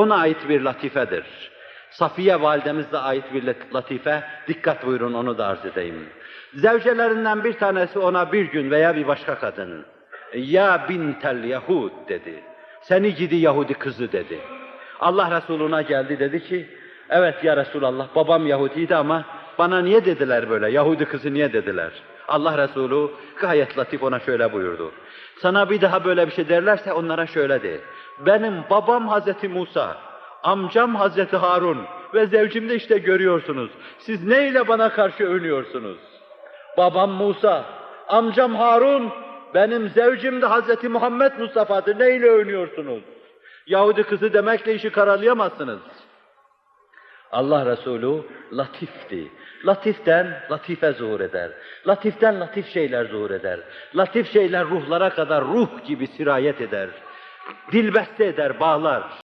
ona ait bir latifedir. Safiye validemizle ait bir latife, dikkat buyurun onu da arz edeyim. Zevcelerinden bir tanesi ona bir gün veya bir başka kadın, ya bintel Yahud dedi. Seni gidi Yahudi kızı dedi. Allah Resuluna geldi dedi ki, evet ya Resulallah babam Yahudiydi ama bana niye dediler böyle, Yahudi kızı niye dediler? Allah Resulü gayet latif ona şöyle buyurdu. Sana bir daha böyle bir şey derlerse onlara şöyle de. Benim babam Hazreti Musa, amcam Hazreti Harun ve zevcim de işte görüyorsunuz. Siz neyle bana karşı övünüyorsunuz? Babam Musa, amcam Harun, benim zevcim de Hazreti Muhammed Mustafa'dır. Neyle övünüyorsunuz? Yahudi kızı demekle işi karalayamazsınız. Allah Resulü latifti. Latiften latife zuhur eder. Latiften latif şeyler zuhur eder. Latif şeyler ruhlara kadar ruh gibi sirayet eder. dilbəstə edər, bağlar.